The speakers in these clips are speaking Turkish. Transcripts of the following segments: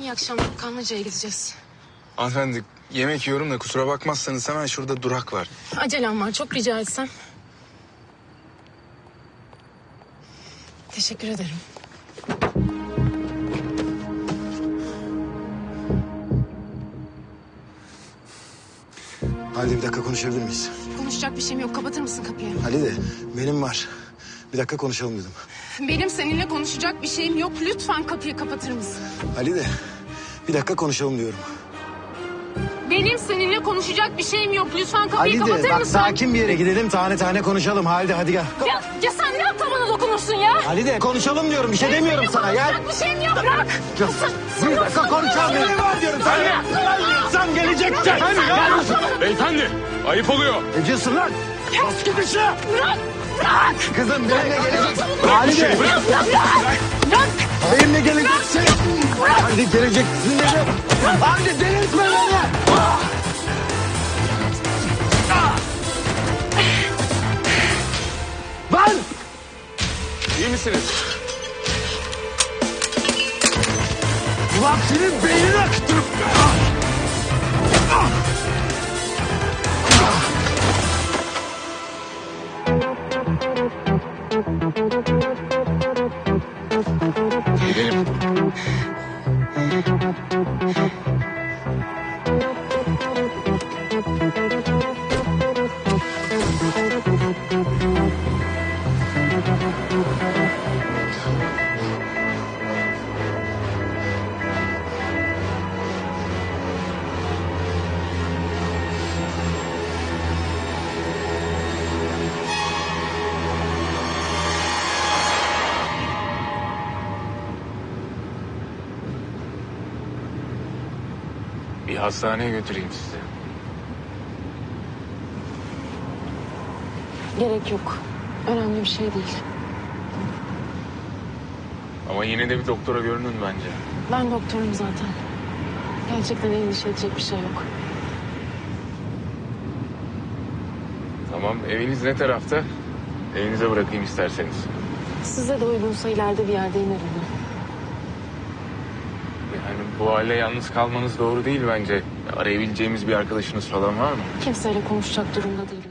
İyi akşamlar. Kanlıca'ya gideceğiz. Hanımefendi yemek yiyorum da kusura bakmazsanız hemen şurada durak var. Acelem var. Çok rica etsem. Teşekkür ederim. Halide bir dakika konuşabilir miyiz? Konuşacak bir şeyim yok. Kapatır mısın kapıyı? Halide benim var. Bir dakika konuşalım dedim. Benim seninle konuşacak bir şeyim yok. Lütfen kapıyı kapatır mısın? Halide bir dakika konuşalım diyorum. Benim seninle konuşacak bir şeyim yok. Lütfen kapıyı Halide kapatır bak mısın? sakin bir yere gidelim tane tane konuşalım. Halide hadi gel. Ya, ya sen ne yaptın bana dokunursun ya? Halide konuşalım diyorum bir şey demiyorum Seninle sana gel. konuşacak bir şeyim yok. Bırak. Bir dakika konuşalım var diyorum sana. Sen gelecek. Gel. Gel. Beyefendi ayıp oluyor. Ne diyorsun lan? Bas git işe. Bırak. Bırak. Kızım benimle geleceksin. Bırak. Halide. Bırak. Bırak. Benimle geleceksin. Halide geleceksin dedim. Halide delirtme beni. Lan! İyi misiniz? Ulan senin beynini akıtırım. Gidelim. Hastaneye götüreyim sizi. Gerek yok. Önemli bir şey değil. Ama yine de bir doktora görünün bence. Ben doktorum zaten. Gerçekten endişe edecek bir şey yok. Tamam eviniz ne tarafta? Evinize bırakayım isterseniz. Size de uygunsa ileride bir yerde inerim ben. Bu hale yalnız kalmanız doğru değil bence. Arayabileceğimiz bir arkadaşınız falan var mı? Kimseyle konuşacak durumda değilim.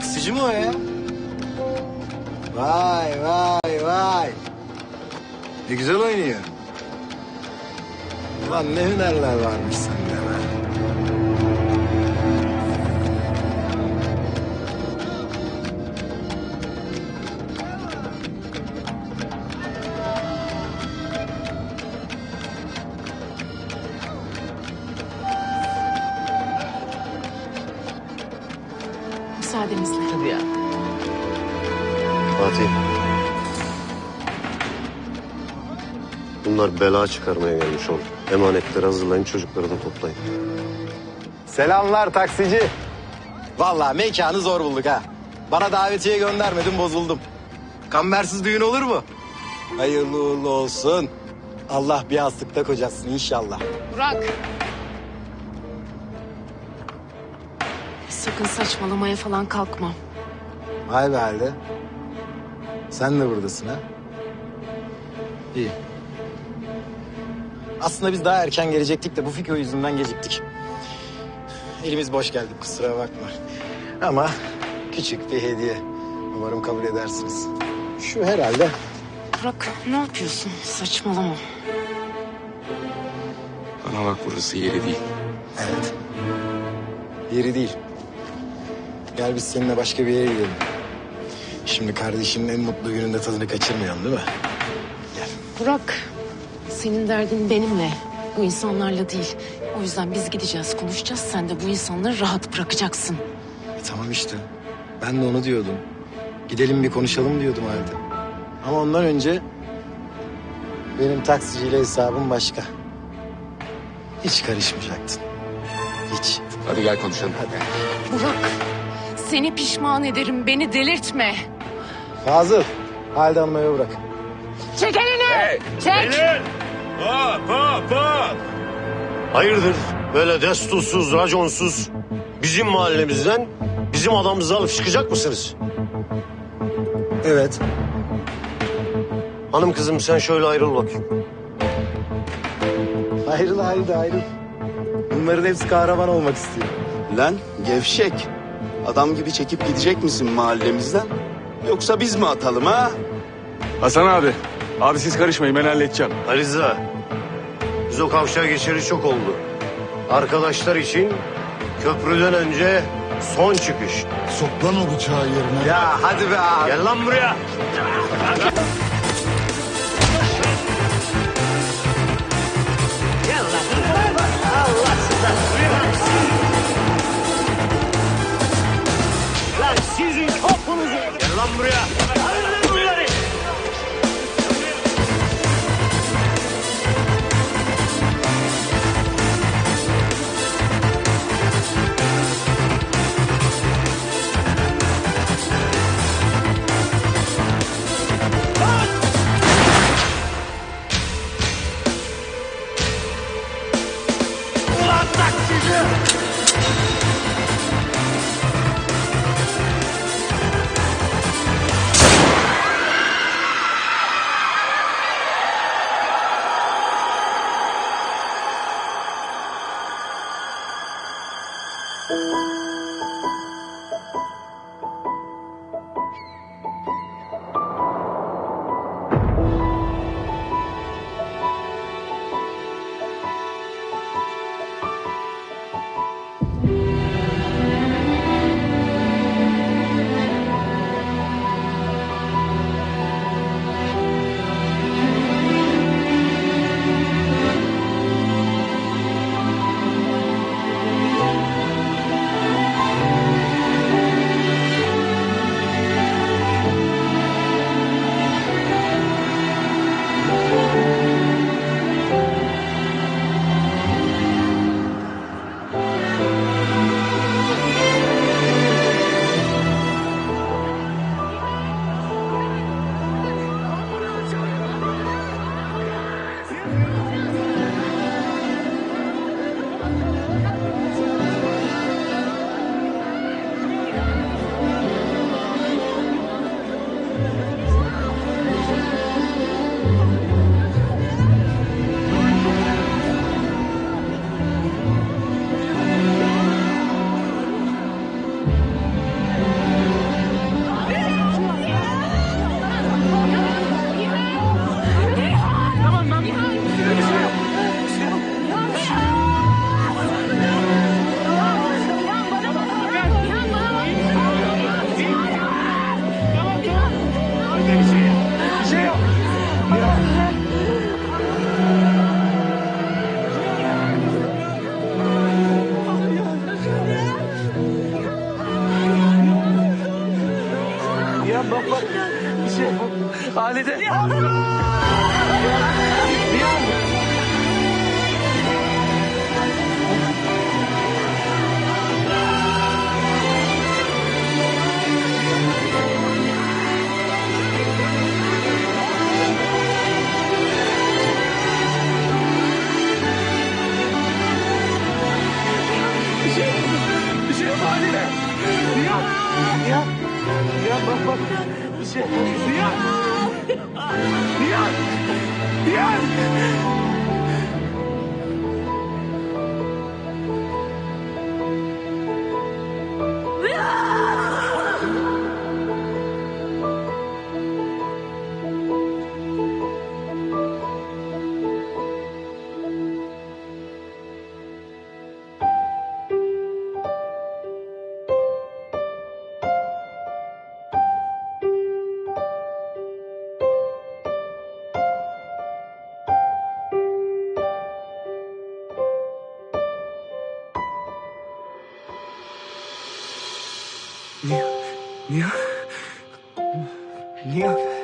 Taksici mi o ya? Vay vay vay. Ne güzel oynuyor. Ulan ne hünerler varmış Bunlar bela çıkarmaya gelmiş oğlum. Emanetleri hazırlayın çocukları da toplayın. Selamlar taksici. Vallahi mekanı zor bulduk ha. Bana davetiye göndermedin bozuldum. Kambersiz düğün olur mu? Hayırlı uğurlu olsun. Allah bir yastıkta kocasın inşallah. Burak. Sakın saçmalamaya falan kalkma. Vay be halde. Sen de buradasın ha? İyi. Aslında biz daha erken gelecektik de bu Fiko yüzünden geciktik. Elimiz boş geldik kusura bakma. Ama küçük bir hediye. Umarım kabul edersiniz. Şu herhalde Burak ne yapıyorsun? Saçmalama. Bana bak burası yeri değil. Evet. Yeri değil. Gel biz seninle başka bir yere gidelim. Şimdi kardeşinin en mutlu gününde tadını kaçırmayalım değil mi? Burak senin derdin benimle. Bu insanlarla değil. O yüzden biz gideceğiz konuşacağız. Sen de bu insanları rahat bırakacaksın. E tamam işte. Ben de onu diyordum. Gidelim bir konuşalım diyordum halde. Ama ondan önce benim taksiciyle hesabım başka. Hiç karışmayacaktın. Hiç. Hadi gel konuşalım. Hadi. Burak seni pişman ederim. Beni delirtme. Fazıl, Halide Hanım'ı bırak. Çek elini. Çek. Hop hop hop. Hayırdır böyle destursuz, raconsuz bizim mahallemizden bizim adamımızı alıp çıkacak mısınız? Evet. Hanım kızım sen şöyle ayrıl bakayım. Ayrıl Halide ayrıl. Bunların hepsi kahraman olmak istiyor. Lan gevşek. Adam gibi çekip gidecek misin mahallemizden? Yoksa biz mi atalım ha? Hasan abi. Abi siz karışmayın ben halledeceğim. Aliza, biz o kavşağa geçeri çok oldu. Arkadaşlar için köprüden önce son çıkış. Sok lan o bıçağı yerine. Ya hadi be abi. Gel lan buraya. Gel lan buraya. Şefali'ne. Nihat. Nihat. Nihat bak bak. Nihat. Nihat. Nihat. Nihat. Niye? Niye?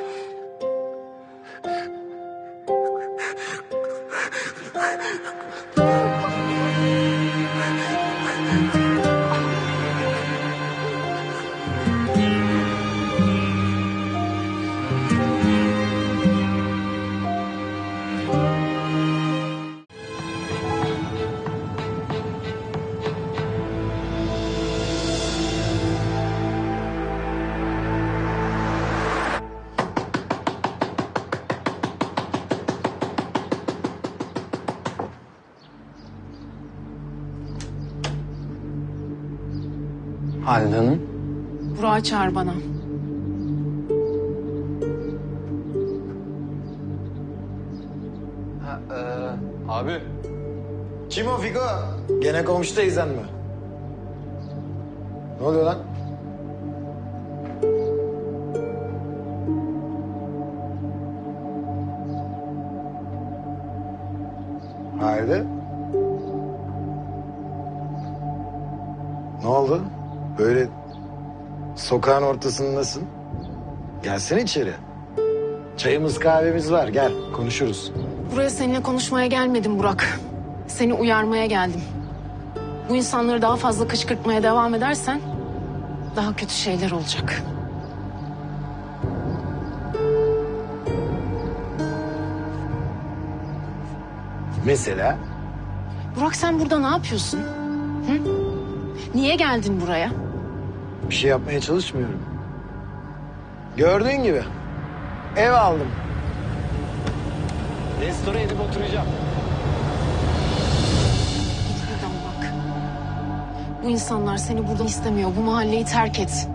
Çağır bana. Abi. Kim o Fiko? Gene komşu teyzen mi? Ne oluyor lan? Sokağın ortasındasın. Gelsene içeri. Çayımız kahvemiz var gel konuşuruz. Buraya seninle konuşmaya gelmedim Burak. Seni uyarmaya geldim. Bu insanları daha fazla kışkırtmaya devam edersen daha kötü şeyler olacak. Mesela Burak sen burada ne yapıyorsun? Hı? Niye geldin buraya? Bir şey yapmaya çalışmıyorum. Gördüğün gibi ev aldım. Restore edip oturacağım. Git buradan bak. Bu insanlar seni burada istemiyor. Bu mahalleyi terk et.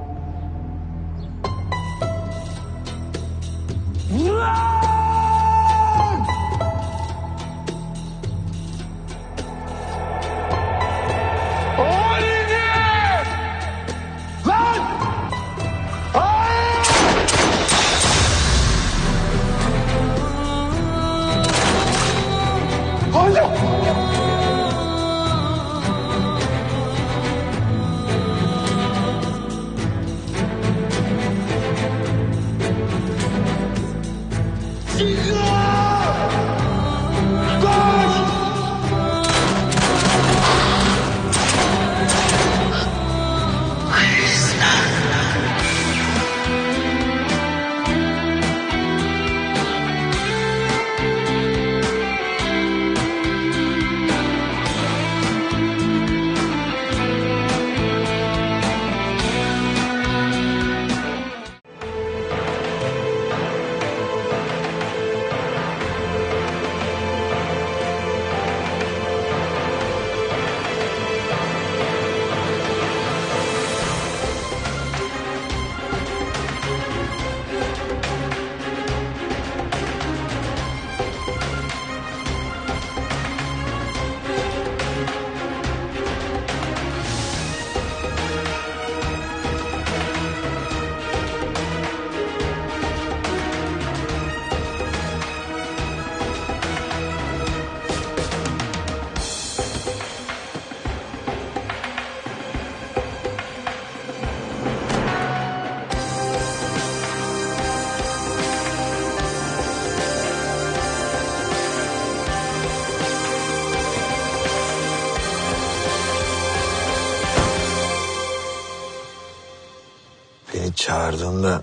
Çağırdığında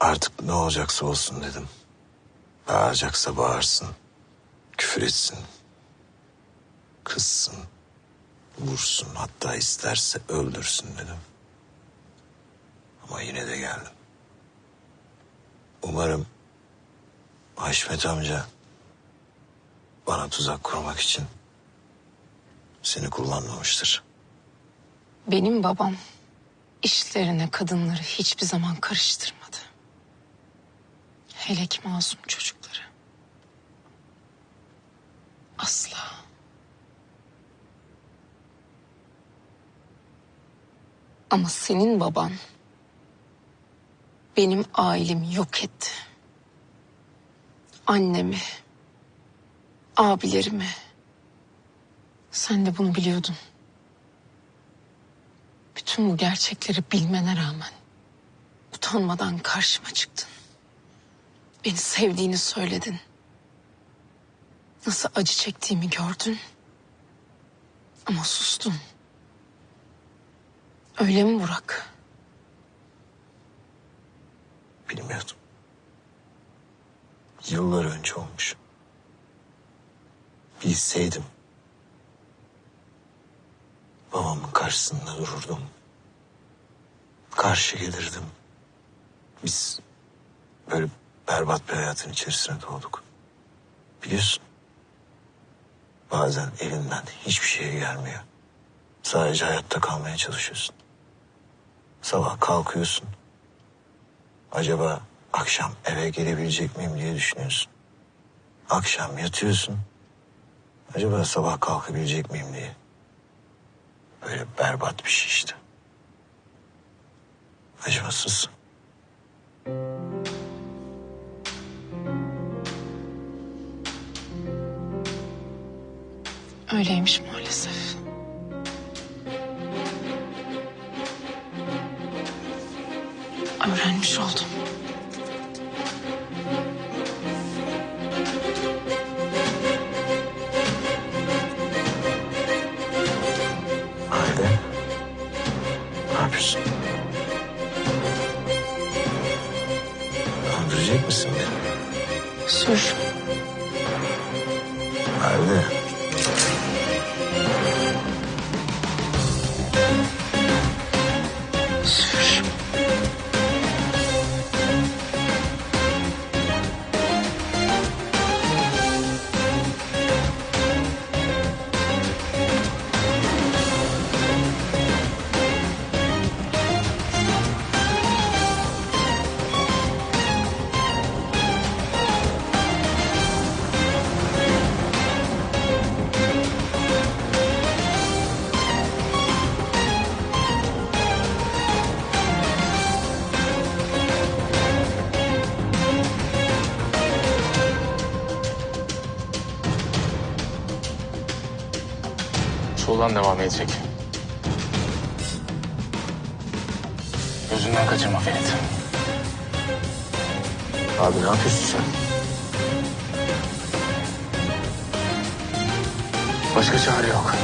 artık ne olacaksa olsun dedim. Bağıracaksa bağırsın. Küfür etsin. Kızsın. Vursun hatta isterse öldürsün dedim. Ama yine de geldim. Umarım Haşmet amca bana tuzak kurmak için seni kullanmamıştır. Benim babam işlerine kadınları hiçbir zaman karıştırmadı. Hele ki masum çocukları. Asla. Ama senin baban benim ailemi yok etti. Annemi, abilerimi. Sen de bunu biliyordun. Bütün bu gerçekleri bilmene rağmen utanmadan karşıma çıktın. Beni sevdiğini söyledin. Nasıl acı çektiğimi gördün. Ama sustun. Öyle mi Burak? Bilmiyordum. Yıllar önce olmuş. Bilseydim. Babamın karşısında dururdum. Karşı gelirdim. Biz böyle berbat bir hayatın içerisine doğduk. Biliyorsun. Bazen elinden hiçbir şey gelmiyor. Sadece hayatta kalmaya çalışıyorsun. Sabah kalkıyorsun. Acaba akşam eve gelebilecek miyim diye düşünüyorsun. Akşam yatıyorsun. Acaba sabah kalkabilecek miyim diye. Böyle berbat bir şey işte. Acımasız. Öyleymiş maalesef. Öğrenmiş oldum. Öldürecek misin beni? Sür. Halide. Soldan devam edecek. Gözünden kaçırma Ferit. Abi ne yapıyorsun sen? Başka çare yok.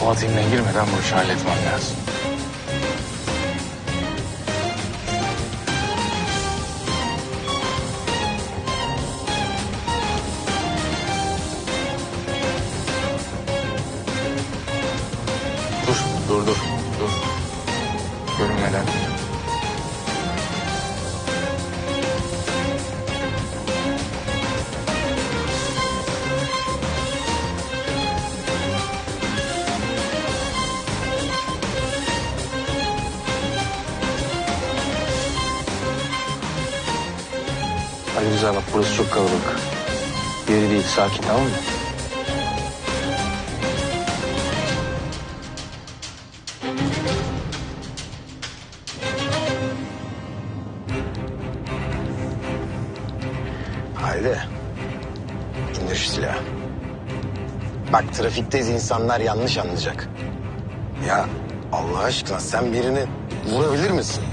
Fuat İmle girmeden bu işi halletmem lazım. Rıza bak burası çok kalabalık. Yeri değil sakin tamam mı? Haydi. İndir şu silahı. Bak trafikteyiz insanlar yanlış anlayacak. Ya Allah aşkına sen birini vurabilir misin?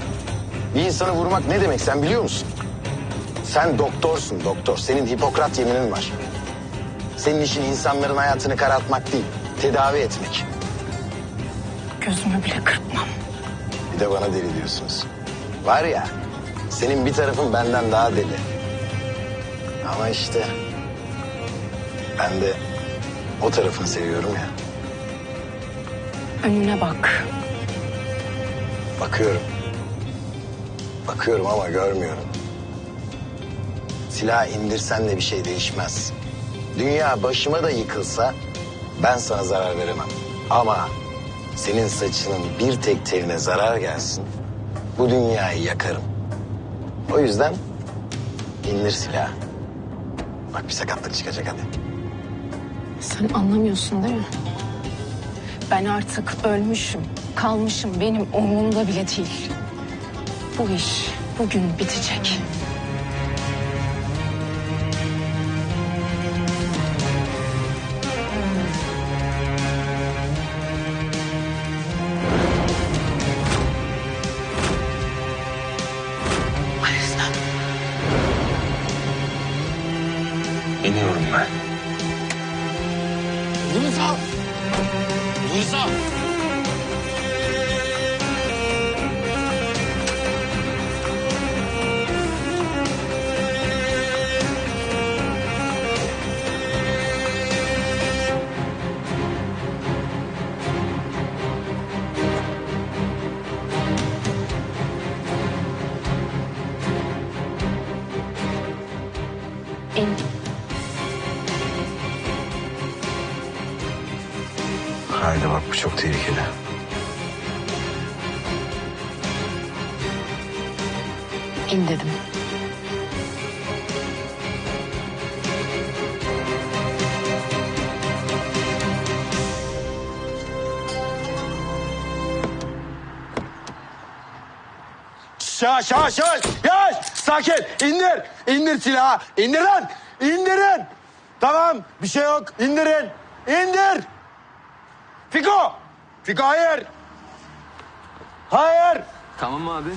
Bir insanı vurmak ne demek sen biliyor musun? Sen doktorsun doktor. Senin Hipokrat yeminin var. Senin işin insanların hayatını karartmak değil, tedavi etmek. Gözümü bile kırpmam. Bir de bana deli diyorsunuz. Var ya, senin bir tarafın benden daha deli. Ama işte ben de o tarafını seviyorum ya. Önüne bak. Bakıyorum. Bakıyorum ama görmüyorum. Silah indirsen de bir şey değişmez. Dünya başıma da yıkılsa ben sana zarar veremem. Ama senin saçının bir tek teline zarar gelsin bu dünyayı yakarım. O yüzden indir silahı. Bak bir sakatlık çıkacak hadi. Sen anlamıyorsun değil mi? Ben artık ölmüşüm, kalmışım. Benim umurumda bile değil. Bu iş bugün bitecek. İn. Haydi bak bu çok tehlikeli. İn dedim. Yavaş yavaş yavaş sakin. İndir. İndir silahı. İndir lan. İndirin. Tamam. Bir şey yok. İndirin. İndir. Fiko. Fiko hayır. Hayır. Tamam abi.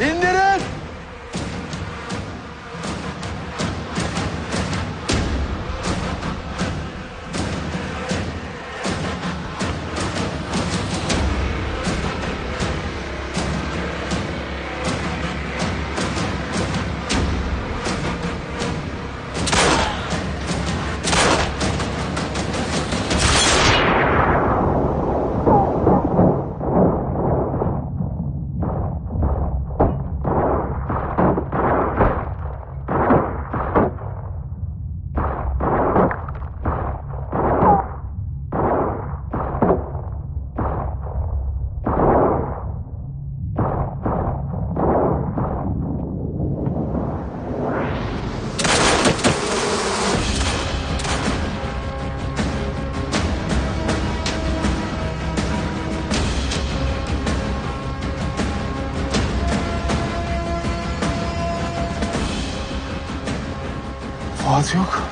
indirin Fuat yok.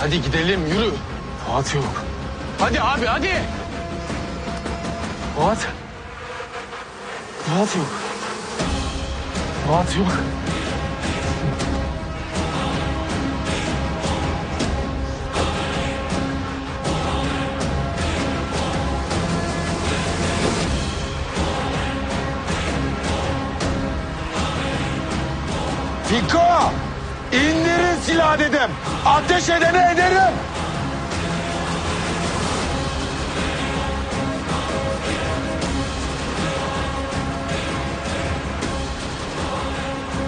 Hadi gidelim yürü Fuat yok. Hadi abi hadi. Fuat. Fuat yok. Fuat yok. Fiko indirin silah dedim ateş edene ederim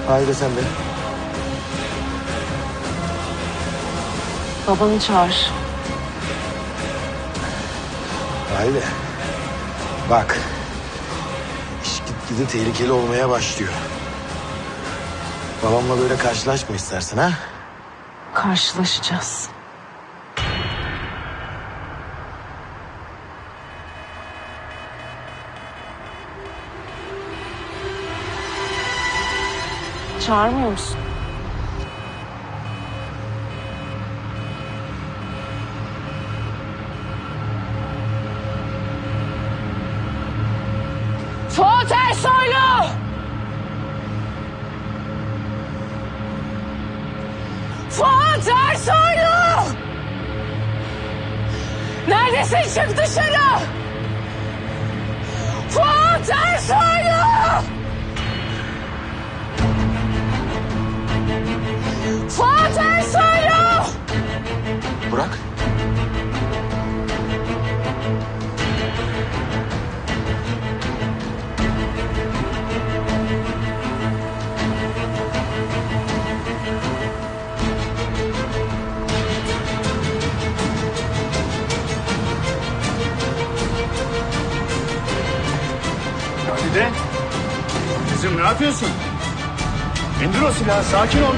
Haydi sen de. Babanı çağır. Haydi. Bak. İş gitgide tehlikeli olmaya başlıyor. Babamla böyle karşılaşma istersen ha? Karşılaşacağız. Çağırmıyor musun? Fuat Ersoylu! Neredesin? Çık dışarı! Fuat Ersoylu! Fuat Ersoylu! Bırak. Kızım ne yapıyorsun? İndir o silahı sakin ol.